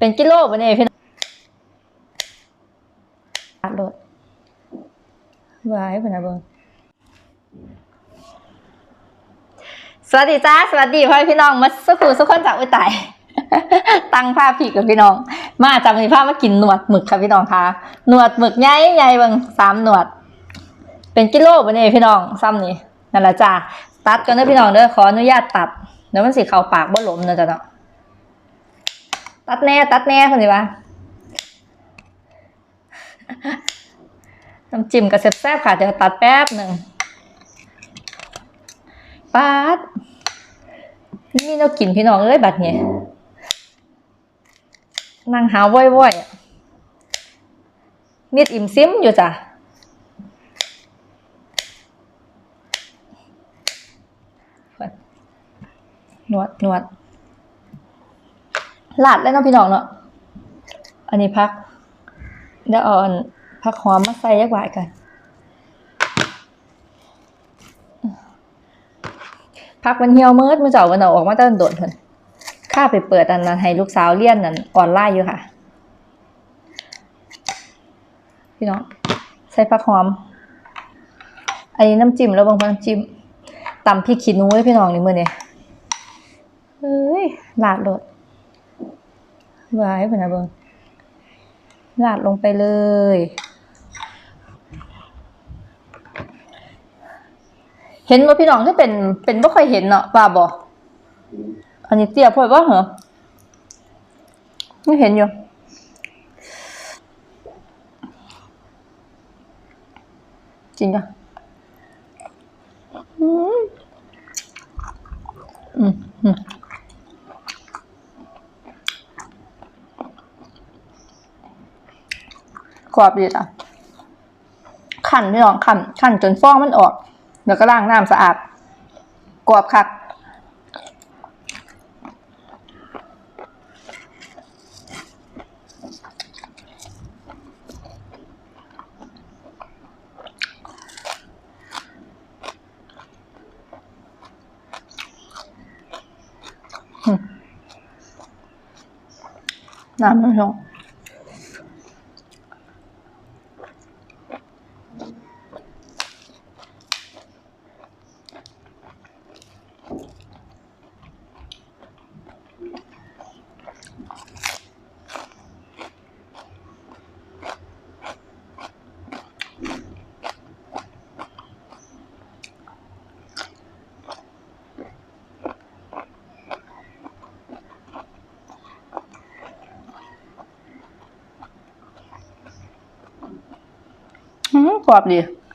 เป็นกิโลบ่เนี่ยพี่น้องอัดโหลดไว้เพิ่นน่ะเบิ่งสวัสดีจ้า สวัสดีพ่อพี่น้องมาสักครู่สักคนจากอุ้ยตายตั้งภาพพี่กับพี่น้อง มาจำมีภาพมากินหนวดหมึกค่ะพี่น้องค่ะหนวดหมึกใหญ่ใหญ่เบิ่งสามหนวด เป็นกิโลบ่เนี่ยพี่น้องซ้ำนี่นั่นแหละจ้าตัดก่อนเด้อพี่น้องเด้อขออนุญาตตัดเดี๋ยวมันสิเข้าปากบ่หลมนะจ๊ะเนาะ ตัดแน่ตัดแน่คนสิวะน้ำจิ้มกับแซ่บๆค่ะ เดี๋ยวตัดแป๊บหนึ่งป๊าดนี่เรากินพี่น้องเอ้ยบัดเนี่ยนั่งหาว้อยๆอะมีดอิ่มซิมอยู่จ้ะนวดนวด ลาดแล้วเนาะพี่น้องเนาะอันนี้พักเดี๋ยวเอาอันผักหอมมาใส่ยักหวกันพักมันเหี่ยวมืดมือเจ้าวันเอาออกมาตั้งโดดเพิ่นข้าไปเปิดอันนั้นให้ลูกสาวเลี้ยนนั่นออนไลน์อยู่ค่ะ พี่น้องใส่ผักหอม อันนี้น้ำจิ้มแล้วบางคนน้ำจิ้มตำพริกขี้หนูไว้พี่น้องนี่มื้อนี้เฮ้ยลาดโด ว้เพิ่นน่ะเบิงลาดลงไปเลย เห็นว่าพี่น้องที่เป็นเป็นบ่ค่อยเห็นเนาะว่าบ่อันนี้เตี้ยโพดว่าเหรอไม่เห็นอยู่จริงจ้ะอืมอืมอืม กร อบดีจ้ะขันพี่น้องขันขันจนฟองมันออก แล้วก็ล้างน้ำสะอาดกรอบคักน้ำมันลง อื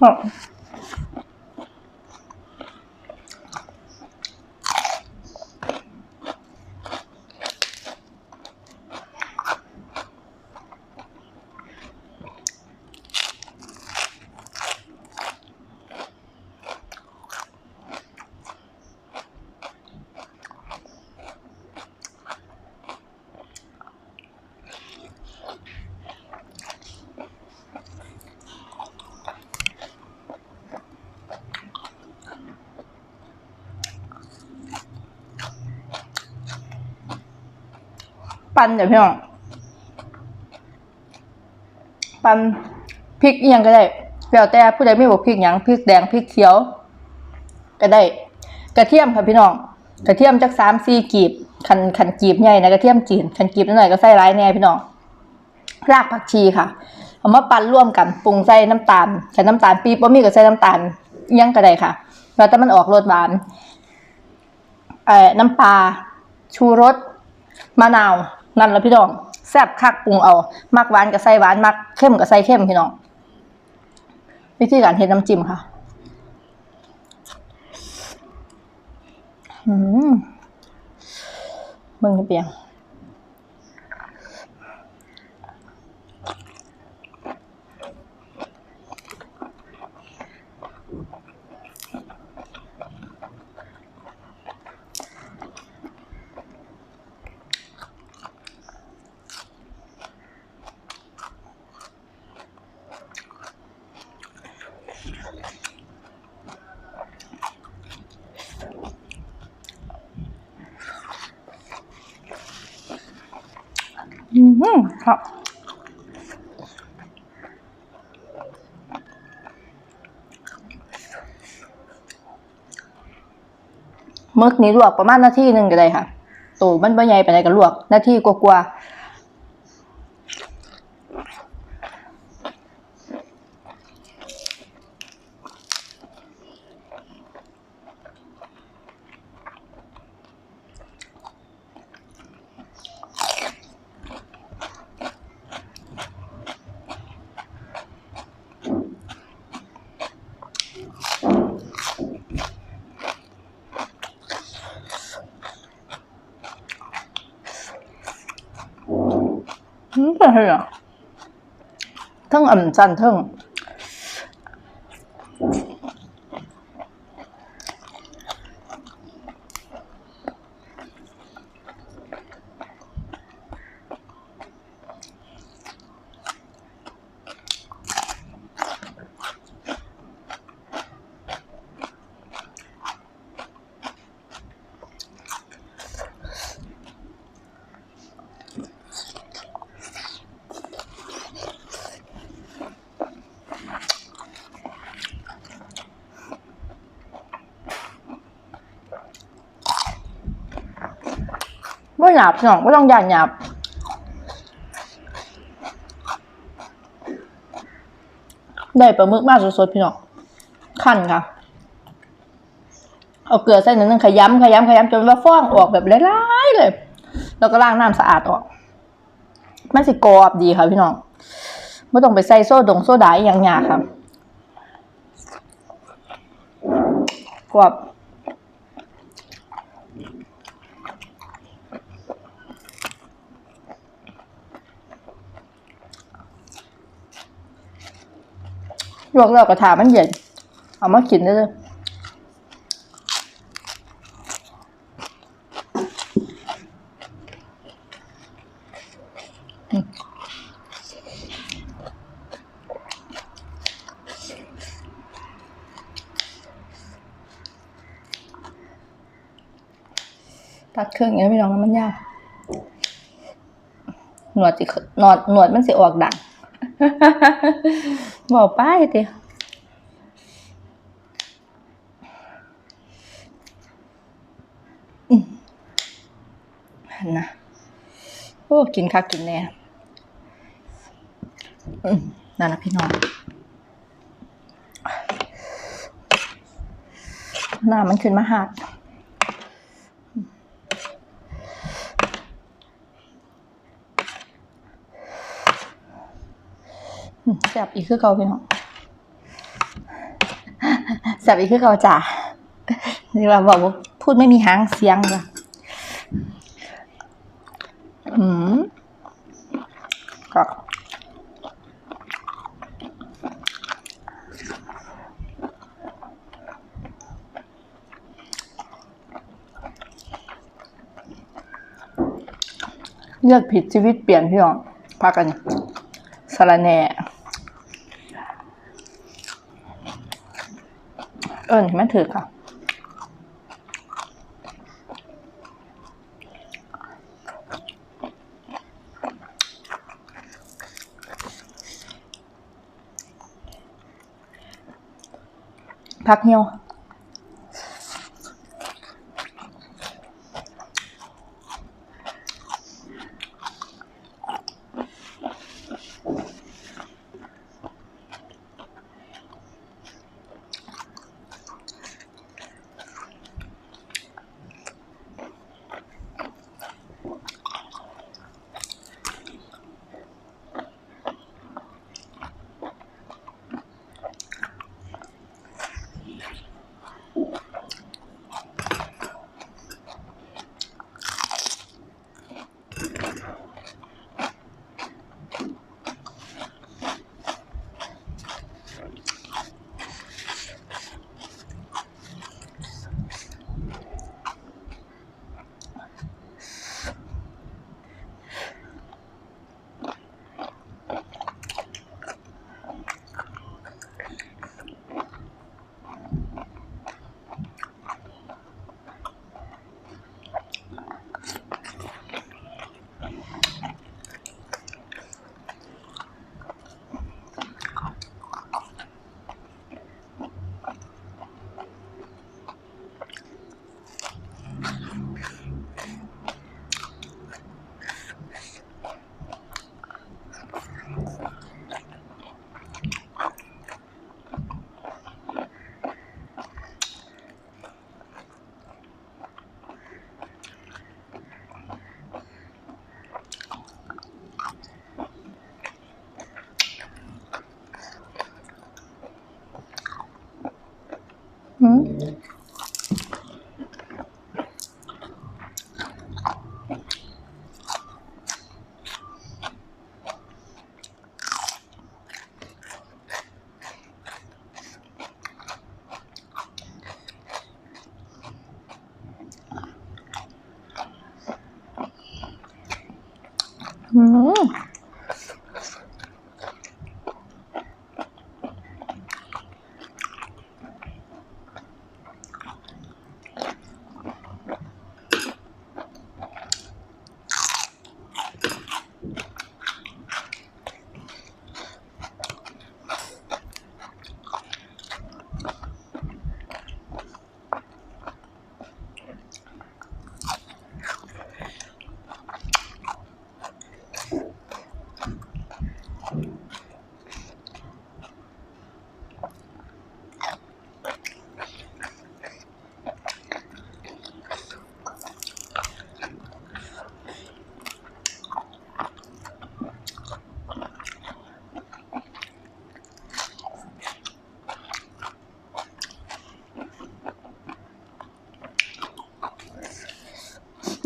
ห ปั่นเดี๋ยวพี่น้องปั่นพริกอิหยังก็ได้แล้วแต่ผู้ใดไม่บอกพริกหยังพริกแดงพริกเขียว ก็ได้ กระเทียมค่ะพี่น้องกระเทียมจักสามสี่กีบคันคันกีบใหญ่นะกระเทียมจีนคันกีบนิดหน่อยก็ใส่ร้ายแน่พี่น้องรากผักชีค่ะเอามาปั่นร่วมกันปรุงใส่น้ำตาลใส่น้ำตาลปี๊บบ่มีก็ใส่น้ำตาลยังก็ได้ค่ะแล้วแต่มันออกรสหวานเอ่อน้ำปลาชูรสมะนาว นั่นแล้วพี่น้องแซ่บคักปรุงเอา มักหวานกับใส่หวาน มักเข้มกับใส่เข้มพี่น้องวิธีการเฮ็ดน้ำจิ้มค่ะอืมมึงจะเปียง อื มครับมึกนี้ลวกประมาณนาทีหนึ่งก็ได้ค่ะตัวมันไม่ใหญ่ไปไหนใดก็ลวกนาทีกว่าๆ อืมเป็นไงอะเทั้งอ่ำจันเทั้งว่า หยาบพี่น้องก็ต้องหยาบหยาบได้ปลาหมึกมากสดๆพี่น้องขั้นค่ะ เอาเกลือใส่นิดนึงขยำขยำขยำจนว่าฟองออกแบบหลายๆเลย แล้วก็ล้างน้ำสะอาดออกมันสิกรอบดีค่ะพี่น้องไม่ต้องไปใส่โซดงโซดาอหย่างหยาค่ะกรอบ ลวกแล้วกระถามันเย็นเอามากินได้เลยตัดเครื่องอย่างนี้ไม่ลองมันยากหนวดสิหนวดหนวดมันสิออกดัง บอกไปเดียวนะโอ้กินคักกินแน่นั่นนะพี่น้องหน้ามันขึ้นมาหาดอืม แซบอีกคือเกาพี่น้องแซบอีกคือเกาจ้ะนี่ว่าบอกว่าพูดไม่มีหางเสียงเลยอืมก็เลือกผิดชีวิตเปลี่ยนพี่น้องพักกันสารแหน่ เอิญมันถือค่ะพักเหี่ยว อื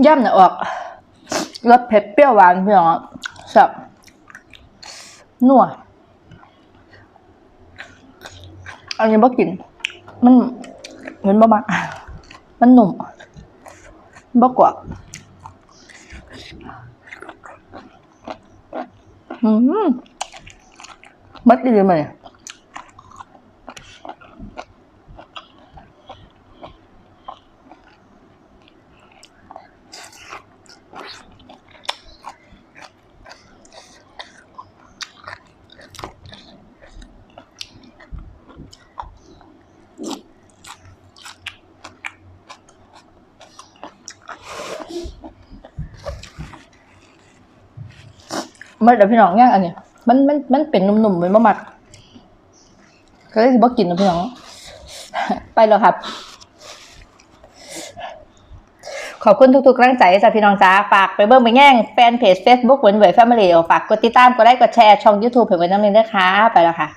ย่ำเนี่ยออกรสเผ็ดเปรี้ยวหวานพี่น้องแซ่บนัวอันนี้บ่กิน มันมันบ่มักมันหนุ่มบ่กว่าอืมมัดดีไหม เมื่อเดี๋ยวพี่น้องย่างอันนี้มันมันมันเป็นหนุ่มๆเหมือนบะหมัดก็เลยสิบ่กินนะพี่น้อง ไปแล้วครับ ขอบคุณทุกๆกำลังใจจากพี่น้องจ้าฝากไปเบิ้งไปแง่งแฟนเพจ Facebook เหมือนเหวยแฟมิลี่ฝากกดติดตามกดไลค์กดแชร์ช่อง YouTube เผื่อไว้น้ำนึงด้วยค่ะไปแล้วค่ะ